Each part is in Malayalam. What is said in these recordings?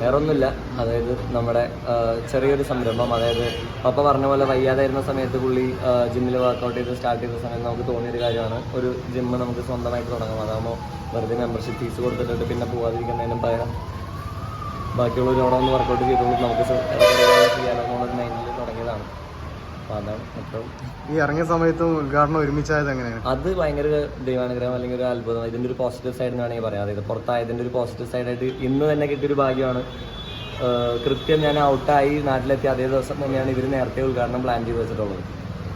വേറൊന്നുമില്ല. അതായത് നമ്മുടെ ചെറിയൊരു സംരംഭം. അതായത് പപ്പ പറഞ്ഞ പോലെ വയ്യാതായിരുന്ന സമയത്ത് പുള്ളി ജിമ്മിൽ വർക്കൗട്ട് ചെയ്ത് സ്റ്റാർട്ട് ചെയ്ത സമയത്ത് നമുക്ക് തോന്നിയൊരു കാര്യമാണ്. ഒരു ജിമ്മ് നമുക്ക് സ്വന്തമായിട്ട് തുടങ്ങാം. അതാകുമ്പോൾ വെറുതെ മെമ്പർഷിപ്പ് ഫീസ് കൊടുത്തിട്ട് പിന്നെ പോകാതിരിക്കുന്നതിനും പകരം ബാക്കിയുള്ളവരോടൊന്ന് വർക്കൗട്ട് ചെയ്തോളൂ. നമുക്ക് ചെയ്യാനോ മൈൻഡിൽ തുടങ്ങിയതാണ്. ഈ ഇറങ്ങിയ സമയത്തും ഉദ്ഘാടനം ഒരുമിച്ചായത് എങ്ങനെയാണ്? അത് ഭയങ്കര ദൈവാനുഗ്രഹം അല്ലെങ്കിൽ ഒരു അത്ഭുതം. ഇതിന്റെ ഒരു പോസിറ്റീവ് സൈഡ് എന്ന് വേണമെങ്കിൽ പറയാം അതായത് പുറത്തായതിന്റെ ഒരു പോസിറ്റീവ് സൈഡായിട്ട് ഇന്ന് തന്നെ കിട്ടിയൊരു ഭാഗ്യമാണ്. കൃത്യം ഞാൻ ഔട്ടായി നാട്ടിലെത്തിയ അതേ ദിവസം തന്നെയാണ് ഇവർ നേരത്തെ ഉദ്ഘാടനം പ്ലാൻ ചെയ്ത് വെച്ചിട്ടുള്ളത്.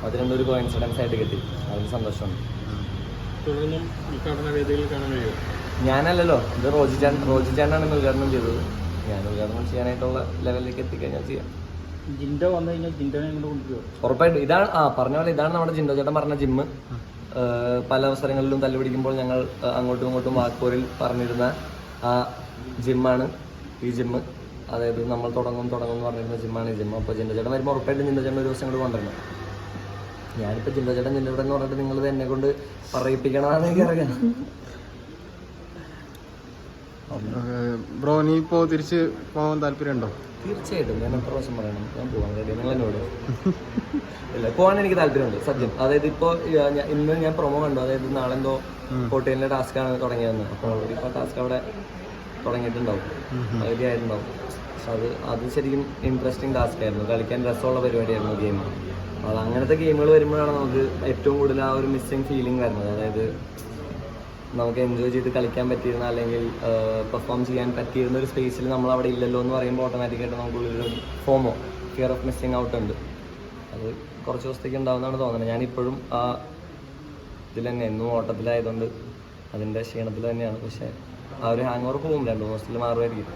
അത് രണ്ടൊരു കോയിൻസിഡൻസ് ആയിട്ട് കിട്ടി. അതിന് സന്തോഷമുണ്ട്. തുടർന്നും ഉദ്ഘാടന വേദികളിൽ കാണാൻ കഴിയും ഞാനല്ലല്ലോ. ഇത് റോജി ചാൻ റോജി ചാനാണ് ഉദ്ഘാടനം ചെയ്തത്. ഞാൻ ഉദ്ഘാടനം ചെയ്യാനായിട്ടുള്ള ലെവലിലേക്ക് എത്തിക്കഴിഞ്ഞാൽ ചെയ്യാം. ജിൻഡോ വന്നു കഴിഞ്ഞാൽ ജിൻഡോനെ കൊണ്ട് കൊണ്ടുപോകും ഉറപ്പായിട്ടും. ഇതാണ് ആ പറഞ്ഞ പോലെ ഇതാണ് നമ്മുടെ ജിൻഡോ ചേട്ടൻ പറഞ്ഞ ജിമ്മ് പല അവസരങ്ങളിലും തല്ലുപിടിക്കുമ്പോൾ ഞങ്ങൾ അങ്ങോട്ടും ഇങ്ങോട്ടും വാക്കൂരിൽ പറഞ്ഞിരുന്ന ആ ജിമ്മാണ് ഈ ജിമ്മ് അതായത് നമ്മൾ തുടങ്ങും തുടങ്ങും എന്ന് പറഞ്ഞിരുന്ന ജിമ്മാണ് ഈ ജിമ്മ് അപ്പോൾ ജിൻഡോ ചേട്ടൻ വരുമ്പോൾ ഉറപ്പായിട്ടും ജിൻഡോ ചേട്ടൻ ഒരു ദിവസം ഇങ്ങോട്ട് കൊണ്ടുവരണം. ഞാനിപ്പോൾ ജിൻഡോ ചേട്ടൻ ജിൻഡോ ചേട്ടൻ എന്ന് പറഞ്ഞിട്ട് നിങ്ങൾ എന്നെ കൊണ്ട് പറയിപ്പിക്കണമെന്ന് എനിക്കറിയാം ബ്രോ നീ ഇപ്പോൾ തിരിച്ച് പോകാൻ താല്പര്യമുണ്ടോ? തീർച്ചയായിട്ടും. ഞാൻ എത്ര പ്രാവശ്യം പറയണം? ഞാൻ പോകാൻ റെഡി നിങ്ങൾ എന്നോട് ഇല്ല പോകാൻ എനിക്ക് താല്പര്യമുണ്ട്. സത്യം. അതായത് ഇപ്പോൾ ഇന്ന് ഞാൻ പ്രൊമോ കണ്ടു. അതായത് നാളെ എന്തോ ടാസ്ക് ആണ് തുടങ്ങിയതെന്ന്. അപ്പോൾ ഇപ്പോൾ ടാസ്ക് അവിടെ തുടങ്ങിയിട്ടുണ്ടാവും. പകുതി ആയിട്ടുണ്ടാവും. പക്ഷെ അത് അത് ശരിക്കും ഇൻട്രസ്റ്റിംഗ് ടാസ്ക് ആയിരുന്നു. കളിക്കാൻ രസമുള്ള പരിപാടിയായിരുന്നു ഗെയിം. അത് അങ്ങനത്തെ ഗെയിമുകൾ വരുമ്പോഴാണ് നമുക്ക് ഏറ്റവും കൂടുതൽ ആ ഒരു മിസ്സിങ് ഫീലിംഗ് വരുന്നത്. അതായത് നമുക്ക് എൻജോയ് ചെയ്ത് കളിക്കാൻ പറ്റിയിരുന്ന അല്ലെങ്കിൽ പെർഫോം ചെയ്യാൻ പറ്റിയിരുന്ന ഒരു സ്പേസിൽ നമ്മൾ അവിടെ ഇല്ലല്ലോ എന്ന് പറയുമ്പോൾ ഓട്ടോമാറ്റിക്കായിട്ട് നമുക്കുള്ളൊരു FOMO fear of missing out ഉണ്ട്. അത് കുറച്ച് ദിവസത്തേക്ക് ഉണ്ടാവുന്നതാണ് തോന്നുന്നത്. ഞാനിപ്പോഴും ആ ഇതിൽ തന്നെ എന്നും ഓട്ടത്തിലായതുകൊണ്ട് അതിന്റെ ക്ഷീണത്തിൽ തന്നെയാണ്. പക്ഷേ ആ ഒരു ഹാങ് ഓവർ പോകും രണ്ട് മൂന്ന് ദിവസത്തിൽ മാറുമായിരിക്കും.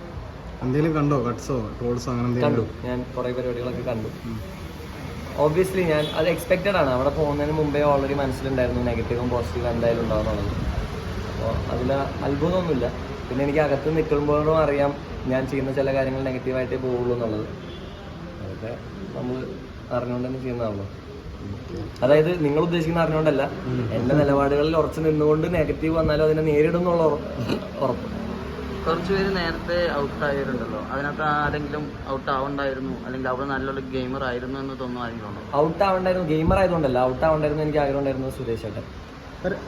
എന്തെങ്കിലും കണ്ടോ? കട്ട്സോ ട്രോൾസോ അങ്ങനെ കണ്ടു. ഞാൻ കുറേ പരിപാടികളൊക്കെ കണ്ടു. ഓബിയസ്ലി ഞാൻ അത് എക്സ്പെക്റ്റഡ് ആണ്. അവിടെ പോകുന്നതിന് മുമ്പേ ഓൾറെഡി മനസ്സിലുണ്ടായിരുന്നു നെഗറ്റീവും പോസിറ്റീവും എന്തായാലും ഉണ്ടാവുന്നുള്ളത് അപ്പോൾ അതിൽ അത്ഭുതമൊന്നുമില്ല. പിന്നെ എനിക്ക് അകത്ത് നിൽക്കുമ്പോഴും അറിയാം ഞാൻ ചെയ്യുന്ന ചില കാര്യങ്ങൾ നെഗറ്റീവായിട്ടേ പോവുള്ളൂ എന്നുള്ളത്. അതൊക്കെ നമ്മൾ അറിഞ്ഞുകൊണ്ട് തന്നെ ചെയ്യുന്നതാണല്ലോ. അതായത് നിങ്ങൾ ഉദ്ദേശിക്കുന്ന അറിഞ്ഞുകൊണ്ടല്ല. എന്റെ നിലപാടുകളിൽ ഉറച്ചു നിന്നുകൊണ്ട് നെഗറ്റീവ് വന്നാലും അതിനെ നേരിടും എന്നുള്ള ഉറ- ഉറപ്പ്. കുറച്ച് പേര് നേരത്തെ ഔട്ട് ആയിരുന്നല്ലോ അതിനകത്ത് ആരെങ്കിലും ഔട്ട് ആവണ്ടായിരുന്നു? അല്ലെങ്കിൽ അവർ നല്ലൊരു ഗെയിമർ ആയിരുന്നു എന്ന് തോന്നുന്നു ആരെങ്കിലും ഉണ്ടോ? ഔട്ട് ആവണ്ടായിരുന്നു. ഗെയിമർ ആയതുകൊണ്ടല്ല. ഔട്ട് ആവണ്ടായിരുന്നു എനിക്ക് ആഗ്രഹം ഉണ്ടായിരുന്നു സുരേഷ് ഏട്ടൻ.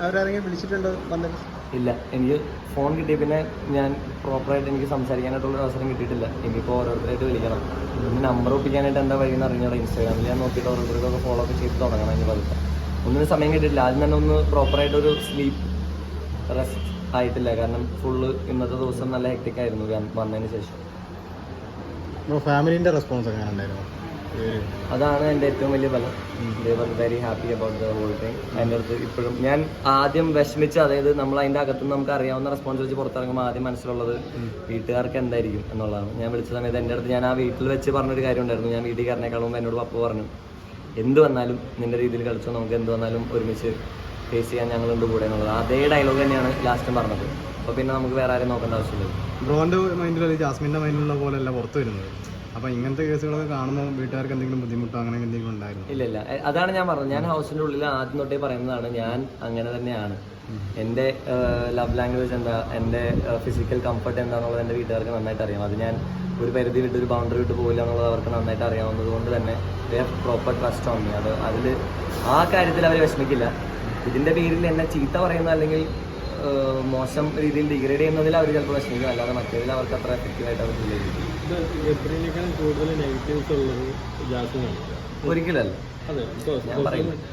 അവരാരെങ്കിലും വിളിച്ചിട്ടുണ്ടോ വന്നിട്ട്? ഇല്ല. എനിക്ക് ഫോൺ കിട്ടിയ പിന്നെ ഞാൻ പ്രോപ്പറായിട്ട് എനിക്ക് സംസാരിക്കാനായിട്ടുള്ള അവസരം കിട്ടിയിട്ടില്ല. എനിക്കിപ്പോൾ ഓരോരുത്തരായിട്ട് വിളിക്കണം. പിന്നെ നമ്പർ ഒപ്പിക്കാനായിട്ട് എന്താ വഴിയെന്ന് അറിഞ്ഞോളാം ഇൻസ്റ്റാഗ്രാമിൽ ഞാൻ നോക്കിയിട്ട് ഓരോരുത്തർക്കൊക്കെ ഫോളോ ഒക്കെ ചെയ്ത് തുടങ്ങണം ഇനി പതുക്കെ. ഒന്നിനും സമയം കിട്ടിയിട്ടില്ല. ആദ്യം തന്നെ ഒന്ന് പ്രോപ്പറായിട്ടൊരു സ്ലീപ്പ് റെസ്റ്റ് ആയിട്ടില്ല. കാരണം ഫുള്ള് ഇന്നത്തെ ദിവസം നല്ല ഹെക്ടിക് ആയിരുന്നു വന്നതിന് ശേഷം. ഫാമിലിന്റെ റെസ്പോൺസ് എങ്ങനെ ഉണ്ടായിരുന്നു അതാണ് എന്റെ ഏറ്റവും വലിയ ഫലം. They were very happy about the whole thing എന്റെ അടുത്ത് ഇപ്പോഴും ഞാൻ ആദ്യം വിഷമിച്ച് അതായത് നമ്മൾ അതിന്റെ അകത്ത് നമുക്ക് അറിയാവുന്ന റെസ്പോൺസ് വെച്ച് പുറത്തിറങ്ങുമ്പോൾ ആദ്യം മനസ്സിലുള്ളത് വീട്ടുകാർക്ക് എന്തായിരിക്കും എന്നുള്ളതാണ്. ഞാൻ വിളിച്ച സമയത്ത് എന്റെ അടുത്ത് ഞാൻ ആ വീട്ടിൽ വെച്ച് പറഞ്ഞൊരു കാര്യം ഉണ്ടായിരുന്നു ഞാൻ വീട്ടിൽ കയറിനേക്കാളും എന്നോട് പപ്പ പറഞ്ഞു എന്ത് വന്നാലും നിന്റെ രീതിയിൽ കളിച്ചോ നമുക്ക് എന്ത് വന്നാലും ഒരുമിച്ച് ഫേസ് ചെയ്യാൻ ഞങ്ങളുണ്ട് കൂടെ എന്നുള്ളത്. അതേ ഡയലോഗ് തന്നെയാണ് ലാസ്റ്റും പറഞ്ഞത്. അപ്പോൾ പിന്നെ നമുക്ക് വേറെ ആരും നോക്കേണ്ട ആവശ്യമില്ല. ബ്രോന്റെ മൈൻഡിൽ ജാസ്മിന്റെ മൈൻഡിലുള്ള പോലെയല്ല പുറത്ത് വരുന്നത്. അപ്പോൾ ഇങ്ങനത്തെ കേസുകളൊക്കെ കാണുമ്പോൾ വീട്ടുകാർക്ക് എന്തെങ്കിലും ബുദ്ധിമുട്ടോ അങ്ങനെ എന്തെങ്കിലും ഉണ്ടായിരുന്നു? ഇല്ല ഇല്ല. അതാണ് ഞാൻ പറഞ്ഞത്. ഞാൻ ഹൗസിന്റെ ഉള്ളിൽ ആദ്യം തൊട്ടേ പറയുന്നതാണ് ഞാൻ അങ്ങനെ തന്നെയാണ്. എന്റെ ലവ് ലാംഗ്വേജ് എന്താ എന്റെ ഫിസിക്കൽ കംഫർട്ട് എന്താണെന്നുള്ളത് എന്റെ വീട്ടുകാർക്ക് നന്നായിട്ട് അറിയാം. അത് ഞാൻ ഒരു പരിധി വിട്ട് ഒരു ബൗണ്ടറി വിട്ട് പോകില്ല എന്നുള്ളത് അവർക്ക് നന്നായിട്ട് അറിയാവുന്നത് കൊണ്ട് തന്നെ പ്രോപ്പർ ട്രസ്റ്റ് ഓൺ മീ അത് അതിൽ ആ കാര്യത്തിൽ അവർ വിഷമിക്കില്ല. ഇതിന്റെ പേരിൽ എന്നെ ചീത്ത പറയുന്ന അല്ലെങ്കിൽ മോശം രീതിയിൽ ഡിഗ്രേഡ് ചെയ്യുന്നതിൽ അവർ ചിലപ്പോൾ വിഷമിക്കും. അല്ലാതെ മറ്റേതിൽ അവർക്ക് അത്ര എഫക്റ്റീവായിട്ട് അവർ ഫീൽ ചെയ്യും ഗബ്രീനേക്കാളും കൂടുതൽ നെഗറ്റീവ്സ് ഉള്ളത് ജാസിനാണ്. ഒരിക്കലല്ല. അതെ ഞാൻ പറയുന്നത്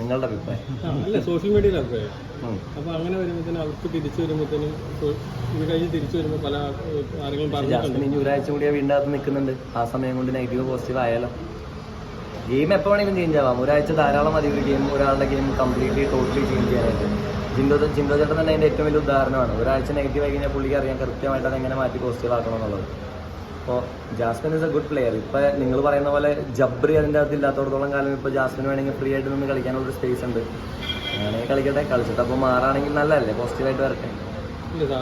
നിങ്ങളുടെ അഭിപ്രായം. അല്ല സോഷ്യൽ മീഡിയയിലെ അഭിപ്രായം. അപ്പൊ അങ്ങനെ വരുമ്പോഴത്തേനും അവർക്ക് തിരിച്ചു വരുമ്പോഴത്തേനും ഇത് കഴിഞ്ഞ് തിരിച്ചു വരുമ്പോൾ പല ആരെങ്കിലും പറഞ്ഞിട്ടുണ്ട്? ഇനി ഒരാഴ്ച കൂടി വീണ്ടും നിൽക്കുന്നുണ്ട്. ആ സമയം കൊണ്ട് നെഗറ്റീവ് പോസിറ്റീവ് ആയാലോ? ഗെയിം എപ്പോൾ വേണമെങ്കിലും ചേഞ്ച് ആവാം. ഒരാഴ്ച ധാരാളം മതി ഒരു ഗെയിം ഒരാളുടെ ഗെയിം കംപ്ലീറ്റ്ലി ടോട്ടലി ചേഞ്ച് ചെയ്യാനായിട്ട്. ജിൻഡോ ജിൻഡോ ചേട്ടൻ തന്നെ അതിന്റെ ഏറ്റവും വലിയ ഉദാഹരണമാണ്. ഒരാഴ്ച നെഗറ്റീവ് ആയി കഴിഞ്ഞാൽ പുള്ളിക്ക് അറിയാം കൃത്യമായിട്ട് അത് എങ്ങനെ മാറ്റി പോസിറ്റീവ് ആക്കണം എന്നുള്ളത് അപ്പോൾ Jasmine is a good player ഇപ്പോൾ നിങ്ങൾ പറയുന്ന പോലെ ജബ്രി അതിന്റെ അകത്ത് ഇല്ലാത്തടത്തോളം കാലം ഇപ്പോൾ ജാസ്മിൻ വേണമെങ്കിൽ ഫ്രീ ആയിട്ട് നിന്ന് കളിക്കാനുള്ള സ്പേസ് ഉണ്ട്. അങ്ങനെ കളിക്കട്ടെ കളിച്ചിട്ട് അപ്പോൾ മാറാണെങ്കിൽ നല്ലതല്ലേ? പോസിറ്റീവായിട്ട് വരട്ടെ. ഇല്ല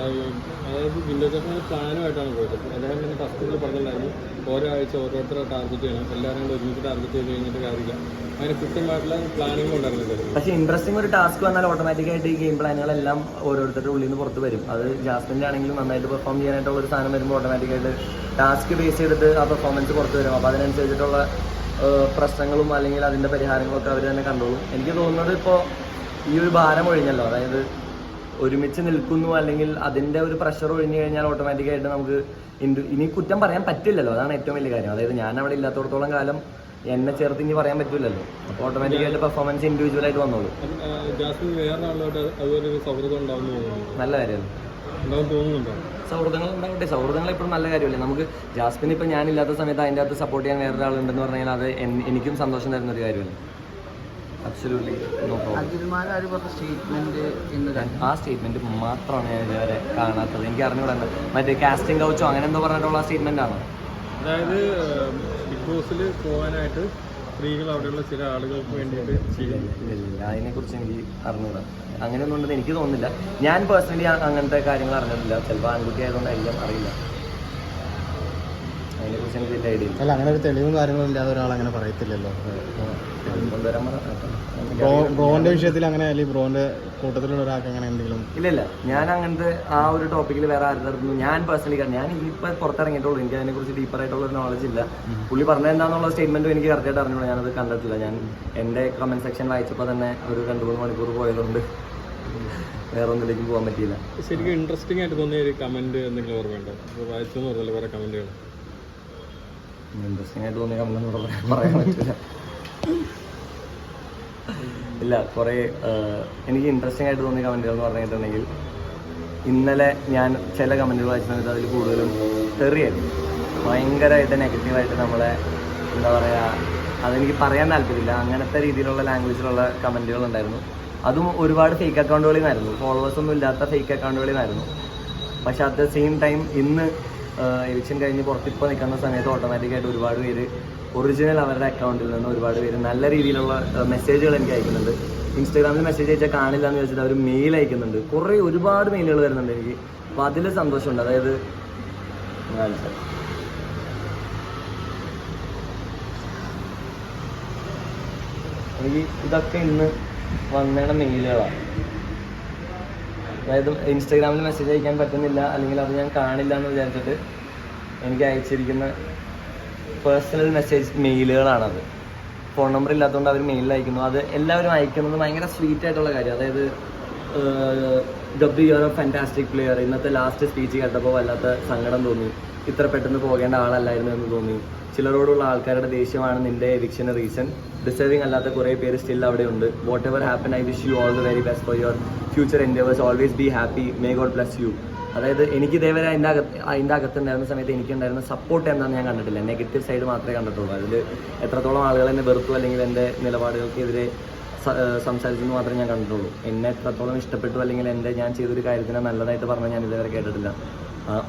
അതായത് വിൻഡോ ചേട്ടൻ പ്ലാനുമായിട്ടാണ് പോയത്. അദ്ദേഹം തന്നെ ഫസ്റ്റിൽ പറഞ്ഞിട്ടുണ്ടായിരുന്നു ഓരോ ആഴ്ച ഓരോരുത്തരെ ടാർഗറ്റ് ചെയ്യണം എല്ലാവരും കൂടെ ഒരുമിച്ച് ടാർഗറ്റ് ചെയ്ത് കഴിഞ്ഞിട്ട് കാര്യമില്ല. അങ്ങനെ കൃത്യമായിട്ടുള്ള പ്ലാനിങ് ഉണ്ടായിരുന്നില്ല. പക്ഷേ ഇൻട്രസ്റ്റിംഗ് ഒരു ടാസ്ക് വന്നാൽ ഓട്ടോമാറ്റിക് ആയിട്ട് ഈ ഗെയിം പ്ലാനുകളെല്ലാം ഓരോരുത്തരുടെ ഉള്ളിൽ നിന്ന് പുറത്ത് വരും. അത് ജാസ്മിന്റെ ആണെങ്കിലും നന്നായിട്ട് പെർഫോം ചെയ്യാനായിട്ടുള്ള ഒരു സാധനം വരുമ്പോൾ ഓട്ടോമാറ്റിക്കായിട്ട് ടാസ്ക് ബേസ് ചെയ്തിട്ട് ആ പെർഫോമൻസ് പുറത്ത് വരും. അപ്പോൾ അതിനനുസരിച്ചിട്ടുള്ള പ്രശ്നങ്ങളും അല്ലെങ്കിൽ അതിന്റെ പരിഹാരങ്ങളൊക്കെ അവർ തന്നെ കണ്ടോളും. എനിക്ക് തോന്നുന്നത് ഇപ്പോൾ ഈ ഒരു ഭാരം ഒഴിഞ്ഞല്ലോ. അതായത് ഒരുമിച്ച് നിൽക്കുന്നു അല്ലെങ്കിൽ അതിന്റെ ഒരു പ്രഷർ ഒഴിഞ്ഞു കഴിഞ്ഞാൽ ഓട്ടോമാറ്റിക്കായിട്ട് നമുക്ക് ഇനി കുറ്റം പറയാൻ പറ്റില്ലല്ലോ. അതാണ് ഏറ്റവും വലിയ കാര്യം. അതായത് ഞാൻ അവിടെ ഇല്ലാത്തടത്തോളം കാലം എന്നെ ചേർത്ത് ഇനി പറയാൻ പറ്റില്ലല്ലോ അപ്പോൾ ഓട്ടോമാറ്റിക്കായിട്ട് പെർഫോമൻസ് ഇൻഡിവിജ്വൽ ആയിട്ട് വന്നോളൂ. നല്ല കാര്യമല്ലേ സൗഹൃദങ്ങൾ ഉണ്ടാവട്ടെ. സൗഹൃദങ്ങൾ എപ്പോഴും നല്ല കാര്യമല്ലേ? നമുക്ക് ജാസ്മിൻ ഇപ്പം ഞാനില്ലാത്ത സമയത്ത് അതിന്റെ അകത്ത് സപ്പോർട്ട് ചെയ്യാൻ വേറൊരാളുണ്ടെന്ന് പറഞ്ഞാൽ അത് എനിക്കും സന്തോഷം തരുന്ന ഒരു കാര്യമല്ലേ? ആ സ്റ്റേറ്റ്മെന്റ് മാത്രമാണ് ഞാൻ ഇതുവരെ കാണാത്തത്. എനിക്ക് അറിഞ്ഞുകൂടാ മറ്റേ കാസ്റ്റിംഗ് കൗച്ചോ അങ്ങനെ എന്തോ പറഞ്ഞിട്ടുള്ള സ്റ്റേറ്റ്മെന്റ് ആണ്? അതായത് ബിഗ് ബോസിൽ പോകാനായിട്ട് സ്ത്രീകൾ അവിടെയുള്ള ചില ആളുകൾക്ക് വേണ്ടിയിട്ട് ഇല്ല അതിനെക്കുറിച്ച് എനിക്ക് അറിഞ്ഞൂടാ അങ്ങനെയൊന്നും ഉണ്ടെന്ന് എനിക്ക് തോന്നുന്നില്ല. ഞാൻ പേഴ്സണലി അങ്ങനത്തെ കാര്യങ്ങൾ അറിഞ്ഞിട്ടില്ല. ചിലപ്പോൾ ആൺകുട്ടി ആയതുകൊണ്ടായിരിക്കാം അറിയില്ല. അതിനെക്കുറിച്ച് എനിക്ക് വലിയ ഐഡിയ ഇല്ല. അല്ല അങ്ങനെ ഒരു തെളിവും കാര്യങ്ങളും ഇല്ലാതെ ഒരാൾ അങ്ങനെ പറയത്തില്ലല്ലോ. കൊണ്ടുവരാൻ ബ്രോ ബ്രോന്റെ വിഷയത്തിൽ അങ്ങനെ അല്ലെങ്കിൽ ബ്രോന്റെ കൂട്ടത്തിലുള്ള ഒരാൾക്ക് അങ്ങനെ എന്തെങ്കിലും ഇല്ല ഇല്ല ഞാൻ അങ്ങനത്തെ ആ ഒരു ടോപ്പിക്കിൽ വേറെ ആരുടെ അടുത്തും ഞാൻ പേഴ്സണലി കാരണം ഞാൻ ഇപ്പൊ പുറത്തിറങ്ങിയിട്ടുള്ളൂ. എനിക്ക് അതിനെക്കുറിച്ച് ഡീപ്പർ ആയിട്ടുള്ള ഒരു നോളജ് ഇല്ല പുള്ളി പറഞ്ഞ എന്താണെന്നുള്ള സ്റ്റേറ്റ്മെന്റും എനിക്ക് കറക്റ്റായിട്ട് അറിഞ്ഞോളൂ ഞാനത് കണ്ടിട്ടില്ല ഞാൻ എന്റെ കമന്റ് സെക്ഷൻ വായിച്ചപ്പോൾ തന്നെ ഒരു രണ്ട് മൂന്ന് മണിക്കൂർ പോയതുകൊണ്ട് വേറെ ഒന്നിലേക്കും പോകാൻ പറ്റിയില്ല. ശരിക്കും ഇൻട്രസ്റ്റിംഗ് ആയിട്ട് തോന്നിയ ഒരു കമന്റ് എന്തെങ്കിലും ഓർമ്മയുണ്ടോ? വായിച്ചു പറഞ്ഞല്ലോ കുറേ കമന്റുകൾ ഇല്ല കുറേ എനിക്ക് ഇൻട്രസ്റ്റിംഗ് ആയിട്ട് തോന്നിയ കമന്റുകൾ എന്ന് പറഞ്ഞിട്ടുണ്ടെങ്കിൽ ഇന്നലെ ഞാൻ ചില കമന്റുകൾ വായിച്ച സമയത്ത് അതിൽ കൂടുതലും തെറിയായിരുന്നു. ഭയങ്കരമായിട്ട് നെഗറ്റീവായിട്ട് നമ്മളെ എന്താ പറയുക അതെനിക്ക് പറയാൻ താല്പര്യമില്ല. അങ്ങനത്തെ രീതിയിലുള്ള ലാംഗ്വേജിലുള്ള കമന്റുകൾ ഉണ്ടായിരുന്നു. അതും ഒരുപാട് ഫേക്ക് അക്കൗണ്ടുകളിൽ നിന്നായിരുന്നു ഫോളോവേഴ്സൊന്നും ഇല്ലാത്ത ഫേക്ക് അക്കൗണ്ടുകളിൽ നിന്നായിരുന്നു പക്ഷെ അറ്റ് ദ സെയിം ടൈം ഇന്ന് എവിക്ഷൻ കഴിഞ്ഞ് പുറത്തിപ്പോൾ നിൽക്കുന്ന സമയത്ത് ഓട്ടോമാറ്റിക്കായിട്ട് ഒരുപാട് പേര് ഒറിജിനൽ അവരുടെ അക്കൗണ്ടിൽ നിന്ന് ഒരുപാട് പേര് നല്ല രീതിയിലുള്ള മെസ്സേജുകൾ എനിക്ക് അയക്കുന്നുണ്ട്. ഇൻസ്റ്റാഗ്രാമിൽ മെസ്സേജ് അയച്ചാൽ കാണില്ല എന്ന് വെച്ചിട്ട് അവർ മെയിൽ അയക്കുന്നുണ്ട്. കുറേ ഒരുപാട് മെയിലുകൾ വരുന്നുണ്ട് എനിക്ക്. അപ്പോൾ അതിൽ സന്തോഷമുണ്ട്. അതായത്. എനിക്ക് ഇതൊക്കെ ഇന്ന് വന്നേണ മെയിലുകളാണ് അതായത് ഇൻസ്റ്റാഗ്രാമിൽ മെസ്സേജ് അയക്കാൻ പറ്റുന്നില്ല അല്ലെങ്കിൽ അത് ഞാൻ കാണില്ല എന്ന് വിചാരിച്ചിട്ട് എനിക്ക് അയച്ചിരിക്കുന്ന പേഴ്സണൽ മെസ്സേജ് മെയിലുകളാണത് ഫോൺ നമ്പർ ഇല്ലാത്തതുകൊണ്ട് അവർ മെയിലിൽ അയക്കുന്നു. അത് എല്ലാവരും അയക്കുന്നത് ഭയങ്കര സ്വീറ്റ് ആയിട്ടുള്ള കാര്യം. അതായത് W you're a fantastic player ഇന്നത്തെ ലാസ്റ്റ് സ്പീച്ച് കേട്ടപ്പോൾ വല്ലാത്ത സങ്കടം തോന്നി. ഇത്ര പെട്ടെന്ന് പോകേണ്ട ആളല്ലായിരുന്നു എന്ന് തോന്നി. ചിലരോടുള്ള ആൾക്കാരുടെ ദേഷ്യമാണ് നിന്റെ എവിക്ഷന് റീസൺ ഡിസേർവിംഗ് അല്ലാത്ത കുറേ പേര് സ്റ്റിൽ അവിടെ ഉണ്ട്. Whatever happen I wish you all the very best for your future endeavours always be happy may God bless you അതായത് എനിക്ക് ഇതേവരെ അതിന്റെ അകത്ത് അതിന്റെ അകത്ത് ഉണ്ടായിരുന്ന സമയത്ത് എനിക്കുണ്ടായിരുന്ന സപ്പോർട്ട് എന്താണെന്ന് ഞാൻ കണ്ടിട്ടില്ല. നെഗറ്റീവ് സൈഡ് മാത്രമേ കണ്ടിട്ടുള്ളൂ. അതിൽ എത്രത്തോളം ആളുകൾ എന്നെ വെറുത്തു അല്ലെങ്കിൽ എന്റെ നിലപാടുകൾക്കെതിരെ സംസാരിച്ചെന്ന് മാത്രമേ ഞാൻ കണ്ടിട്ടുള്ളൂ. എന്നെ എത്രത്തോളം ഇഷ്ടപ്പെട്ടു അല്ലെങ്കിൽ എന്റെ ഞാൻ ചെയ്തൊരു കാര്യത്തിനെ നല്ലതായിട്ട് പറഞ്ഞാൽ ഞാൻ ഇതുവരെ കേട്ടിട്ടില്ല.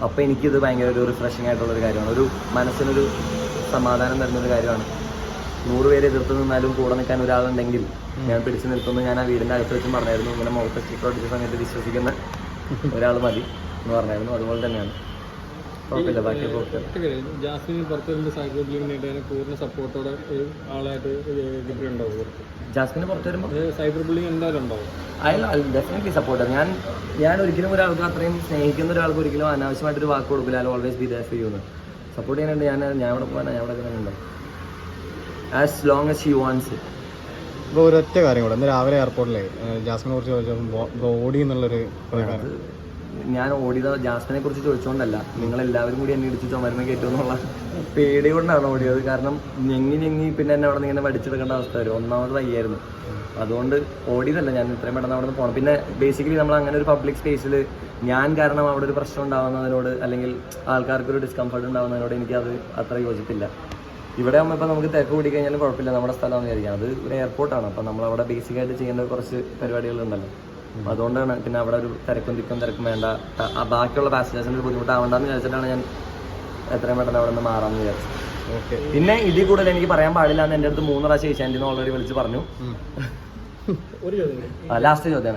അപ്പോൾ എനിക്കിത് ഭയങ്കര ഒരു റിഫ്രഷിംഗ് ആയിട്ടുള്ളൊരു കാര്യമാണ്. ഒരു മനസ്സിനൊരു സമാധാനം തരുന്നൊരു കാര്യമാണ്. നൂറ് പേര് എതിർത്ത് നിന്നാലും കൂടെ നിൽക്കാൻ ഒരാളുണ്ടെങ്കിൽ ഞാൻ പിടിച്ചു നിൽക്കുന്നു ഞാൻ ആ വീടിന്റെ അകത്ത് വെച്ചും പറഞ്ഞായിരുന്നു ഇങ്ങനെ മുഖത്ത് സ്റ്റിക്കർ സമയത്ത് വിശ്വസിക്കുന്ന ഒരാൾ മതി എന്ന് പറഞ്ഞായിരുന്നു. അതുപോലെ തന്നെയാണ്. കുഴപ്പമില്ല. ബാക്കി ജാസ്മിൻ സൈബർ പൂർണ സപ്പോർട്ടോടെ ആളായിട്ട് ജാസ്മിന് പുറത്ത് വരുമ്പോൾ സൈബർ ബുള്ളിങ് എന്തായാലും ഉണ്ടാവും. അയാൾ ഡെഫിനറ്റ്ലി സപ്പോർട്ട് ഞാൻ ഞാൻ ഒരിക്കലും ഒരാൾക്ക് അത്രയും സ്നേഹിക്കുന്ന ഒരാൾക്ക് ഒരിക്കലും അനാവശ്യമായിട്ടൊരു വാക്ക് കൊടുക്കില്ല. അയാൾ always be that for you എന്ന്. സപ്പോർട്ട് ചെയ്യാനുണ്ട്. ഞാൻ ഞാൻ അവിടെ പോകാനാ ഞാൻ അവിടെ തന്നെ ഉണ്ടാവും as long as you wants ഇപ്പോൾ ഒരൊറ്റ കാര്യം കൂടെ. ഇന്ന് രാവിലെ എയർപോർട്ടിലെ ജാസ്മിനെ കുറിച്ച് ചോദിച്ചപ്പോൾ ബോഡി എന്നുള്ളൊരു പ്രകാരം ഞാൻ ഓടിയത് ജാസ്മിനെ കുറിച്ച് ചോദിച്ചുകൊണ്ടല്ല നിങ്ങൾ എല്ലാവരും കൂടി എന്നെ ഇടിച്ച് ചുമരുന്ന കയറ്റുമെന്നുള്ള പേടി കൊണ്ടാണ് ഓടിയത്. കാരണം ഞെങ്ങി ഞെങ്ങി പിന്നെ എന്നെ അവിടെ നിന്ന് ഇങ്ങനെ വടിച്ചെടുക്കേണ്ട അവസ്ഥ വരും. ഒന്നാമത് വയ്യായിരുന്നു. അതുകൊണ്ട് ഓടിയതല്ല ഞാൻ ഇത്രയും പെട്ടെന്ന് അവിടെ നിന്ന് പോകണം പിന്നെ ബേസിക്കലി നമ്മൾ അങ്ങനെ ഒരു പബ്ലിക് സ്പേസിൽ ഞാൻ കാരണം അവിടെ ഒരു പ്രശ്നം ഉണ്ടാവുന്നതിനോട് അല്ലെങ്കിൽ ആൾക്കാർക്ക് ഒരു ഡിസ്കംഫർട്ട് ഉണ്ടാവുന്നതിനോട് അത് അത്ര യോജിപ്പില്ല. ഇവിടെ ആകുമ്പോൾ ഇപ്പോൾ നമുക്ക് തിരക്ക് കൂടി കഴിഞ്ഞാലും കുഴപ്പമില്ല. നമ്മുടെ സ്ഥലമാണെന്ന് വിചാരിക്കാം. അത് ഒരു എയർപോർട്ടാണ് അപ്പോൾ നമ്മൾ അവിടെ ബേസിക്കായിട്ട് ചെയ്യേണ്ട കുറച്ച് പരിപാടികളുണ്ടല്ലോ. അപ്പോൾ അതുകൊണ്ടാണ് പിന്നെ അവിടെ ഒരു തിരക്കും തിക്കും തിരക്കും വേണ്ട. ബാക്കിയുള്ള പാസഞ്ചേഴ്സിന് ഒരു ബുദ്ധിമുട്ടാവണ്ടെന്ന് വിചാരിച്ചിട്ടാണ് ഞാൻ എത്രയും പെട്ടെന്ന് അവിടെ നിന്ന് മാറാമെന്ന് വിചാരിച്ചത്. പിന്നെ ഇതിൽ കൂടുതൽ എനിക്ക് പറയാൻ പാടില്ല എന്ന് എന്റെ അടുത്ത് മൂന്ന് പ്രാവശ്യം ഏഷ്യാന്റെ ഓൾറെഡി വിളിച്ച് പറഞ്ഞു. ലാസ്റ്റ് ചോദ്യം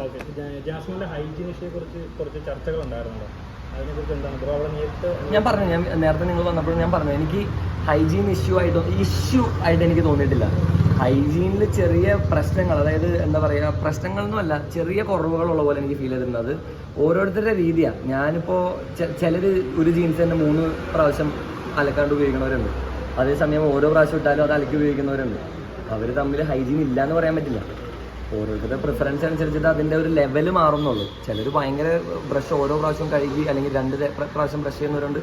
ഞാൻ പറഞ്ഞു ഞാൻ നേരത്തെ നിങ്ങൾ വന്നപ്പോൾ ഞാൻ പറഞ്ഞു എനിക്ക് ഹൈജീൻ ഇഷ്യൂ ആയിട്ട് ഇഷ്യൂ ആയിട്ട് എനിക്ക് തോന്നിയിട്ടില്ല. ഹൈജീനിൽ ചെറിയ പ്രശ്നങ്ങൾ അതായത് എന്താ പറയുക പ്രശ്നങ്ങളൊന്നുമല്ല ചെറിയ കുറവുകളുള്ള പോലെ എനിക്ക് ഫീൽ ചെയ്തിരുന്നത് ഓരോരുത്തരുടെ രീതിയാണ് ഞാനിപ്പോൾ ചിലർ ഒരു ജീൻസ് തന്നെ മൂന്ന് പ്രാവശ്യം അലക്കാണ്ട് ഉപയോഗിക്കുന്നവരുണ്ട് അതേസമയം ഓരോ പ്രാവശ്യം ഇട്ടാലും അത് അലക്കി ഉപയോഗിക്കുന്നവരുണ്ട്. അവർ തമ്മിൽ ഹൈജീൻ ഇല്ല എന്ന് പറയാൻ പറ്റില്ല. ഓരോരുത്തരുടെ പ്രിഫറൻസ് അനുസരിച്ചിട്ട് അതിന്റെ ഒരു ലെവൽ മാറുന്നുള്ളൂ. ചിലർ ഭയങ്കര ബ്രഷ് ഓരോ പ്രാവശ്യം കഴുകി അല്ലെങ്കിൽ രണ്ട് പ്രാവശ്യം ബ്രഷ് ചെയ്യുന്നവരുണ്ട്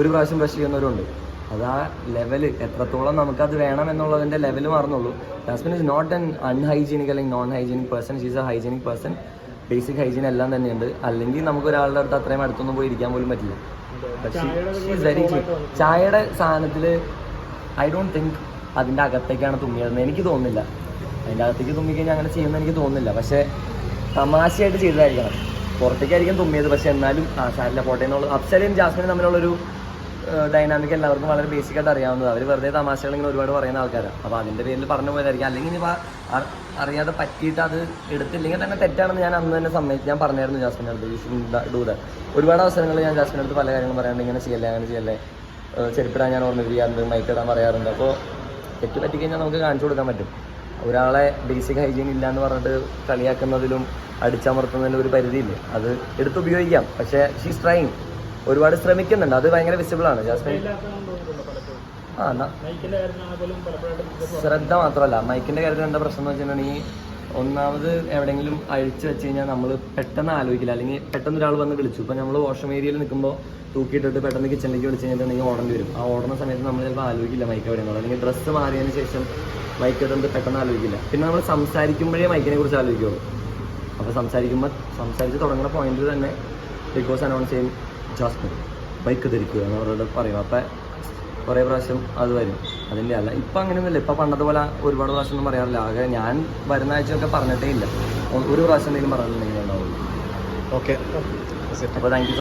ഒരു പ്രാവശ്യം ബ്രഷ് ചെയ്യുന്നവരുണ്ട്. അത് ആ ലെവൽ എത്രത്തോളം നമുക്കത് വേണം എന്നുള്ളതിന്റെ level മാറുന്നുള്ളൂ. Jasmine is not an unhygienic അല്ലെങ്കിൽ non hygienic person she's a hygienic person basic hygiene എല്ലാം തന്നെയുണ്ട്. അല്ലെങ്കിൽ നമുക്ക് ഒരാളുടെ അടുത്ത് അത്രയും അടുത്തൊന്നും പോയി ഇരിക്കാൻ പോലും പറ്റില്ല. വെരി ചായയുടെ സാധനത്തിൽ ഐ ഡോണ്ട് തിങ്ക് അതിന്റെ അകത്തേക്കാണ് തുമ്മിയതെന്ന് എനിക്ക് തോന്നുന്നില്ല. അതിന്റെ അകത്തേക്ക് തുമ്മിക്കഴിഞ്ഞാൽ അങ്ങനെ ചെയ്യുമെന്ന് എനിക്ക് തോന്നുന്നില്ല. പക്ഷേ തമാശയായിട്ട് ചെയ്തതായിരിക്കണം. പുറത്തേക്കായിരിക്കും തുമ്മിയത്. പക്ഷേ എന്നാലും ആ സാരില്ല പോട്ടെ എന്നുള്ള അപ്സലയും ജാസ്മിനും തമ്മിലുള്ളൊരു ഡൈനാമിക് എല്ലാവർക്കും വളരെ ബേസിക് ആയിട്ട് അറിയാവുന്നത്. അവർ വെറുതെ തമാശകൾ ഇങ്ങനെ ഒരുപാട് പറയുന്ന ആൾക്കാരാണ് അപ്പോൾ അതിന്റെ പേരിൽ പറഞ്ഞു പോയതായിരിക്കും. അല്ലെങ്കിൽ ഇനി അറിയാതെ പറ്റിയിട്ട് അത് എടുത്തില്ലെങ്കിൽ തന്നെ തെറ്റാണെന്ന് ഞാൻ അന്ന് തന്നെ സമ്മതിച്ച് ഞാൻ പറഞ്ഞായിരുന്നു ജാസ്മിന്റെ അടുത്ത്. യു ഷുഡ് ഡൂ ദാറ്റ് ഒരുപാട് അവസരങ്ങളിൽ ഞാൻ ജാസ്മിന്റെ അടുത്ത് പല കാര്യങ്ങളും പറയാറുണ്ട്. ഇങ്ങനെ ചെയ്യല്ലേ അങ്ങനെ ചെയ്യല്ലേ. ചെരുപ്പിടാൻ ഞാൻ ഓർമ്മ ചെയ്യാറുണ്ട് മൈക്കിടാൻ പറയാറുണ്ട്. അപ്പോൾ തെറ്റ് പറ്റിക്കഴിഞ്ഞാൽ നമുക്ക് കാണിച്ചു കൊടുക്കാൻ പറ്റും. ഒരാളെ ബേസിക് ഹൈജീൻ ഇല്ല എന്ന് പറഞ്ഞിട്ട് കളിയാക്കുന്നതിലും അടിച്ചമർത്തുന്നതിലും ഒരു പരിധിയില്ലേ? അത് എടുത്ത് ഉപയോഗിക്കാം. പക്ഷേ ഷീസ് ട്രൈങ് ഒരുപാട് ശ്രമിക്കുന്നുണ്ട്. അത് ഭയങ്കര വിസിബിൾ ആണ്. ജാസ്മിൻ ആ എന്നാ. ശ്രദ്ധ മാത്രമല്ല. മൈക്കിന്റെ കാര്യത്തിൽ എന്താ പ്രശ്നം എന്ന് വെച്ചിട്ടുണ്ടെങ്കിൽ ഒന്നാമത് എവിടെയെങ്കിലും അഴിച്ചു വെച്ച് കഴിഞ്ഞാൽ നമ്മൾ പെട്ടെന്ന് ആലോചിക്കില്ല. അല്ലെങ്കിൽ പെട്ടെന്ന് ഒരാൾ വന്ന് വിളിച്ചു. ഇപ്പം നമ്മൾ വാഷ്റൂം ഏരിയയിൽ നിൽക്കുമ്പോൾ തൂക്കിയിട്ടിട്ട് പെട്ടെന്ന് കിച്ചണിലേക്ക് വിളിച്ച് കഴിഞ്ഞിട്ടുണ്ടെങ്കിൽ ഓടേണ്ടി വരും. ആ ഓടുന്ന സമയത്ത് നമ്മൾ ചിലപ്പോൾ ആലോചിക്കില്ല മൈക്ക് എവിടെയെന്നുള്ളത് അല്ലെങ്കിൽ ഡ്രസ്സ് മാറിയതിന് ശേഷം മൈക്ക് ഇടുന്നത് പെട്ടെന്ന് ആലോചിക്കില്ല. പിന്നെ നമ്മൾ സംസാരിക്കുമ്പോഴേ മൈക്കിനെ കുറിച്ച് ആലോചിക്കുള്ളൂ. അപ്പോൾ സംസാരിക്കുമ്പോൾ സംസാരിച്ച് തുടങ്ങുന്ന പോയിന്റിൽ തന്നെ ബിഗ് ബോസ് അനൗൺസ് ചെയ്യും ജാസ്മിൻ ബൈക്ക് ധരിക്കുക എന്ന് അവരോട് പറയും. അപ്പം കുറേ പ്രാവശ്യം അത് വരും. അതിന്റെ അല്ല. ഇപ്പം അങ്ങനെയൊന്നുമില്ല. ഇപ്പം പണ്ടത്തെ പോലെ ഒരുപാട് പ്രാവശ്യം ഒന്നും പറയാറില്ല. ആകെ ഞാൻ വരുന്ന ആഴ്ചയൊക്കെ പറഞ്ഞിട്ടേ ഇല്ല. ഒരു പ്രാവശ്യം എന്തെങ്കിലും പറഞ്ഞിട്ടുണ്ടെങ്കിൽ ഉണ്ടാവുള്ളൂ. ഓക്കെ അപ്പോൾ താങ്ക് യു